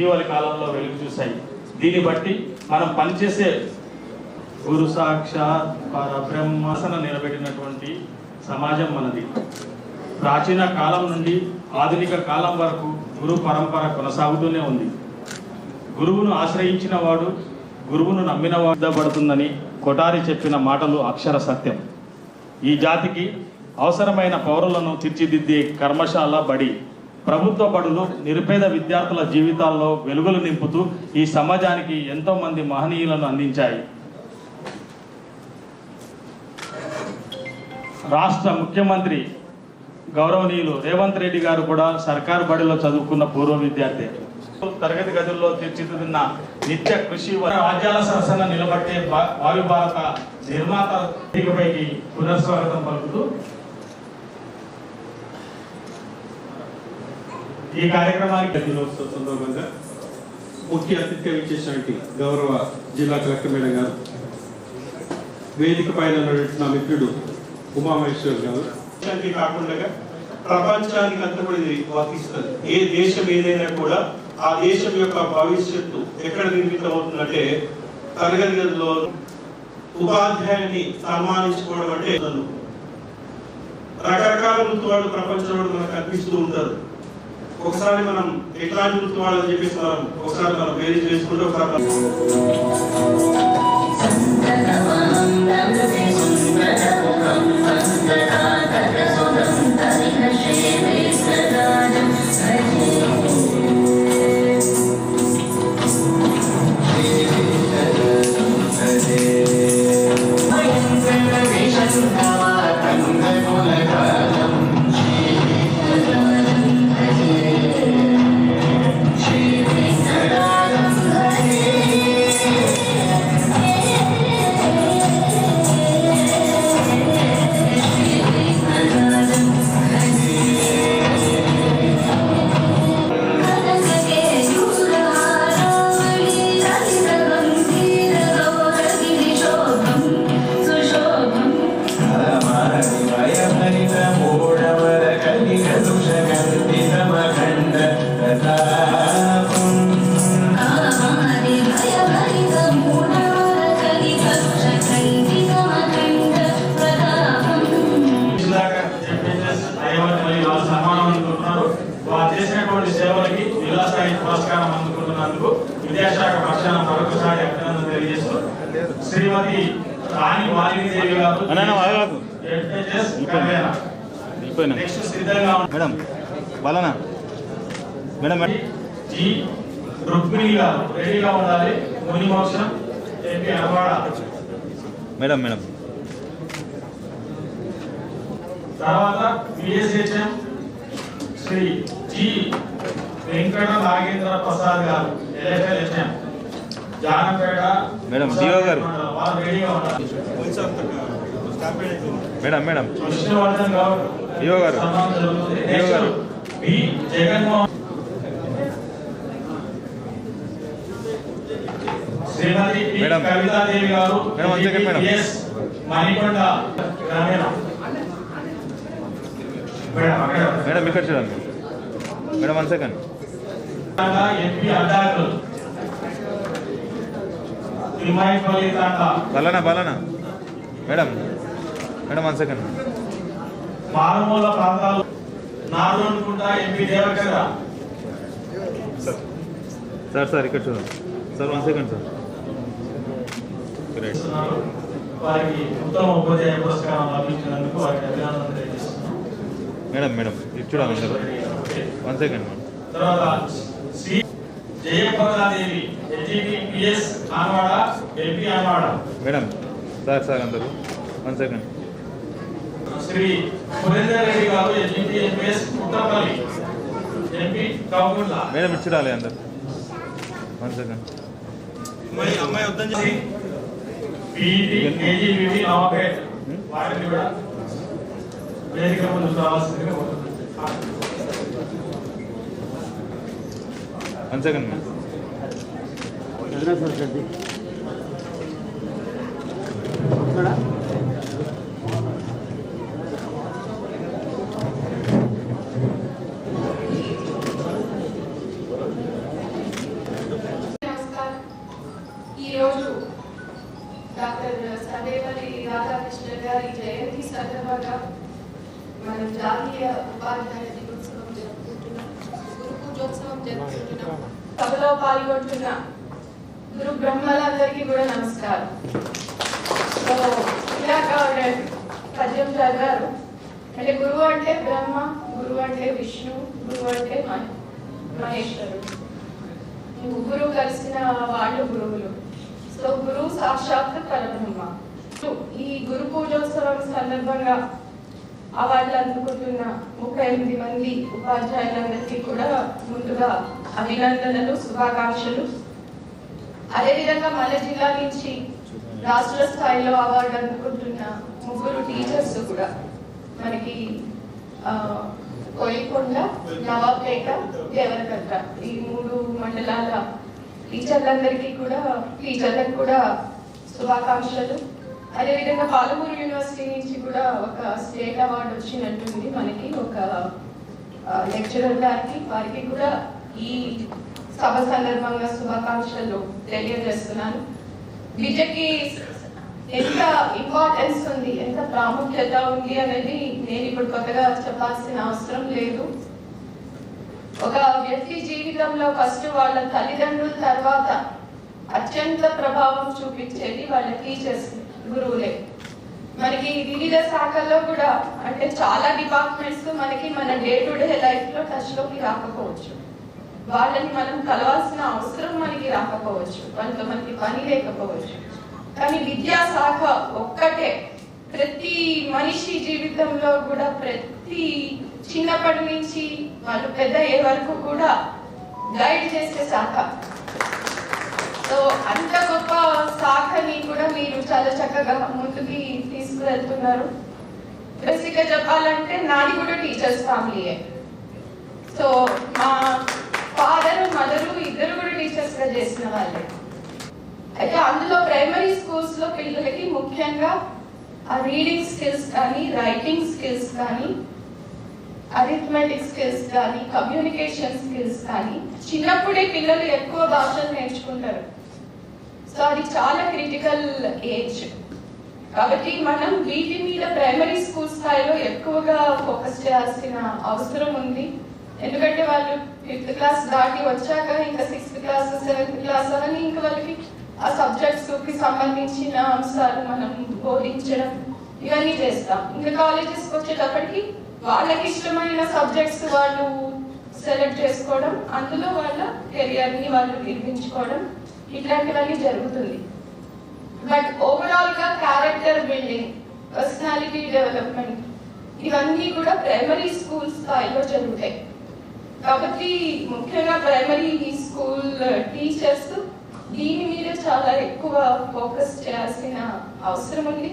ఇటీవలి కాలంలో వెలుగు చూశాయి. దీన్ని బట్టి మనం పనిచేసే గురు సాక్షాత్ పరబ్రహ్మసన నిలబెట్టినటువంటి సమాజం మనది. ప్రాచీన కాలం నుండి ఆధునిక కాలం వరకు గురు పరంపర కొనసాగుతూనే ఉంది. గురువును ఆశ్రయించిన వాడు గురువును నమ్మిన వాడబడుతుందని కొటారి చెప్పిన మాటలు అక్షర సత్యం. ఈ జాతికి అవసరమైన పౌరులను తీర్చిదిద్దే కర్మశాల బడి. ప్రభుత్వ బడులు నిరుపేద విద్యార్థుల జీవితాల్లో వెలుగులు నింపుతూ ఈ సమాజానికి ఎంతో మంది మహనీయులను అందించాయి. రాష్ట్ర ముఖ్యమంత్రి గౌరవనీయులు రేవంత్ రెడ్డి గారు కూడా సర్కారు బడిలో చదువుకున్న పూర్వ విద్యార్థి. తరగతి గదుల్లో తీర్చిదిద్దిన నిత్య కృషి రాజ్యాల సరసన నిలబట్టే భా- భావి భారత నిర్మాత పునఃస్వాగతం పలుకుతూ ఈ కార్యక్రమానికి దినోత్సవ సందర్భంగా ముఖ్య అతిథిగా ఇచ్చేసినటువంటి గౌరవ జిల్లా కలెక్టర్ మేడం గారు వేదిక పైన నా మిత్రుడు ఉమామహేశ్వర్ గారు. కాకుండా ప్రపంచానికి అంతా కూడా ఇది వర్తిస్తుంది ఏ దేశం ఏదైనా కూడా ఆ దేశం యొక్క భవిష్యత్తు ఎక్కడ నిర్మితం అవుతుందంటే తరగతి గదిలో ఉపాధ్యాయుని సన్మానించుకోవడం అంటే రకరకాల వృత్తి వాళ్ళు ప్రపంచంలో మనకు కనిపిస్తూ ఉంటారు. ఒకసారి మనం ఎట్లాంటి వృత్తి వాళ్ళని చెప్పిస్తున్నారు ఒకసారి మనం వేరే చేసుకుంటే ఒకసారి చేసినటువంటి సేవలకి జిల్లా స్థాయి పురస్కారం అందుకుంటున్నందుకు విద్యాశాఖ పక్షాన మరొకసారి అభినందన తెలియజేస్తూ శ్రీమతి రాణి వాణిదేవి గారు నెక్స్ట్ సిద్ధంగా మేడం వాళ్ళనా మేడం మేడం. జి. రుక్మిణి గారు రెడీగా ఉండాలి. ముని మోక్షం ఎంపీ అనవాడ మేడం మేడం. తర్వాత బిఎస్హెచ్ఎం శ్రీ జి. వెంకట నాగేంద్ర ప్రసాద్ గారు జానపేట మేడం, డిఓ గారు. Madam madam Vishnuvardhan Goud DO గారు. డిఓ గారు. B Jaganmohan Shrimati madam. కవితాదేవి గారు madam, one second, madam. S Manikonda గ్రామీణ మేడం అక్కడ మేడం ఇక్కడ చూడండి madam one second MP Addakal Thimmaipalli Tanda బలనా బలనా. Madam madam one second. మారుమూల ప్రాంతాలు నాదోనుకుంట ఎంపీ దేవకర సార్ సార్ ఇక్కడ చూడండి. Sir one second sir. వారికి ఉత్తమ ఉపాధ్యాయ పురస్కారం లభించినందుకు వారికి అభినందనలు తెలియజేస్తున్నాం. మేడం మేడం ఇది వన్ సెకండ్ మేడం. తర్వాత Shri Jayapradadevi HEPS Anavada MP Anavada. Madam sir sir అందరూ. One second. శ్రీ సురేందర్ రెడ్డి గారు HEPS Puttapalli MP Kaugundla madam ఇచ్చి రాలే అందరు. One second. అమ్మాయి అమ్మాయి వద్దని చెప్పి. పీఈటీ కేజీబీవీ నవాపేట్ వారిని కూడా వేదిక ముందుకు రావాల్సిందిగా వన్ సెకండ్ జరుపుకుంటున్నాం సభలో పాల్గొంటున్న గురు బ్రహ్మలందరికీ కూడా నమస్కారం. సో పద్యం చదివారు. అంటే గురువు అంటే బ్రహ్మ గురువు అంటే విష్ణు గురువు అంటే మహేశ్వరుడు. ముగ్గురు కలిసిన వాళ్ళు గురువులు. సో గురువు సాక్షాత్ పరబ్రహ్మ. ఈ గురు పూజోత్సవం సందర్భంగా అవార్డులు అందుకుంటున్న ముప్పై ఎనిమిది మంది ఉపాధ్యాయులందరికీ కూడా ముందుగా అభినందనలు శుభాకాంక్షలు. అదేవిధంగా మన జిల్లా నుంచి రాష్ట్ర స్థాయిలో అవార్డు అందుకుంటున్న ముగ్గురు టీచర్స్ కూడా మనకి కొయ్యకొండ నవాబ్పేట దేవరకట్ట ఈ మూడు మండలాల టీచర్లందరికీ కూడా టీచర్లకు కూడా శుభాకాంక్షలు. అదేవిధంగా పాలమూరు యూనివర్సిటీ నుంచి కూడా ఒక స్టేట్ అవార్డు వచ్చినట్టుంది మనకి ఒక లెక్చరర్ గారికి వారికి కూడా ఈ సభ సందర్భంగా శుభాకాంక్షలు తెలియజేస్తున్నాను. విద్యకి ఎంత ఇంపార్టెన్స్ ఉంది ఎంత ప్రాముఖ్యత ఉంది అనేది నేను ఇప్పుడు కొత్తగా చెప్పాల్సిన అవసరం లేదు. ఒక వ్యక్తి జీవితంలో ఫస్ట్ వాళ్ళ తల్లిదండ్రుల తర్వాత అత్యంత ప్రభావం చూపించేది వాళ్ళ టీచర్స్ గురువులే. మనకి వివిధ శాఖల్లో కూడా అంటే చాలా డిపార్ట్మెంట్స్ మనకి మన డే టు డే లైఫ్లో టచ్లోకి రాకపోవచ్చు. వాళ్ళని మనం కలవాల్సిన అవసరం మనకి రాకపోవచ్చు. వాళ్ళతో మనకి పని లేకపోవచ్చు. కానీ విద్యా శాఖ ఒక్కటే. ప్రతి మనిషి జీవితంలో కూడా ప్రతి చిన్నప్పటి నుంచి వాళ్ళు పెద్ద అయ్యే వరకు కూడా గైడ్ చేసే శాఖ. సో అంత గొప్ప శాఖని కూడా మీరు చాలా చక్కగా ముందుకి తీసుకువెళ్తున్నారు. బేసిక్గా చెప్పాలంటే నాది కూడా టీచర్స్ ఫ్యామిలీయే. సో మా ఫాదర్ మదరు ఇద్దరు కూడా టీచర్స్గా చేసిన వాళ్ళే. అయితే అందులో ప్రైమరీ స్కూల్స్లో పిల్లలకి ముఖ్యంగా ఆ రీడింగ్ స్కిల్స్ కానీ రైటింగ్ స్కిల్స్ కానీ అరిథమెటిక్ స్కిల్స్ కానీ కమ్యూనికేషన్ స్కిల్స్ కానీ చిన్నప్పుడే పిల్లలు ఎక్కువ భాషలు నేర్చుకుంటారు. సో అది చాలా క్రిటికల్ ఏజ్ కాబట్టి మనం వీటి మీద ప్రైమరీ స్కూల్ స్థాయిలో ఎక్కువగా ఫోకస్ చేయాల్సిన అవసరం ఉంది. ఎందుకంటే వాళ్ళు ఫిఫ్త్ క్లాస్ దాటి వచ్చాక ఇంకా సిక్స్త్ క్లాస్ సెవెంత్ క్లాస్ అని ఇంకా వాళ్ళకి ఆ సబ్జెక్ట్స్కి సంబంధించిన అంశాలు మనం బోధించడం ఇవన్నీ చేస్తాం. ఇంకా కాలేజెస్కి వచ్చేటప్పటికి వాళ్ళకి ఇష్టమైన సబ్జెక్ట్స్ వాళ్ళు సెలెక్ట్ చేసుకోవడం అందులో వాళ్ళ కెరియర్ని వాళ్ళు నిర్మించుకోవడం ఇట్లాంటివన్నీ జరుగుతుంది. బట్ ఓవరాల్గా క్యారెక్టర్ బిల్డింగ్ పర్సనాలిటీ డెవలప్మెంట్ ఇవన్నీ కూడా ప్రైమరీ స్కూల్ స్థాయిలో జరుగుతాయి. కాబట్టి ముఖ్యంగా ప్రైమరీ స్కూల్ టీచర్స్ దీని మీద చాలా ఎక్కువ ఫోకస్ చేయాల్సిన అవసరం ఉంది.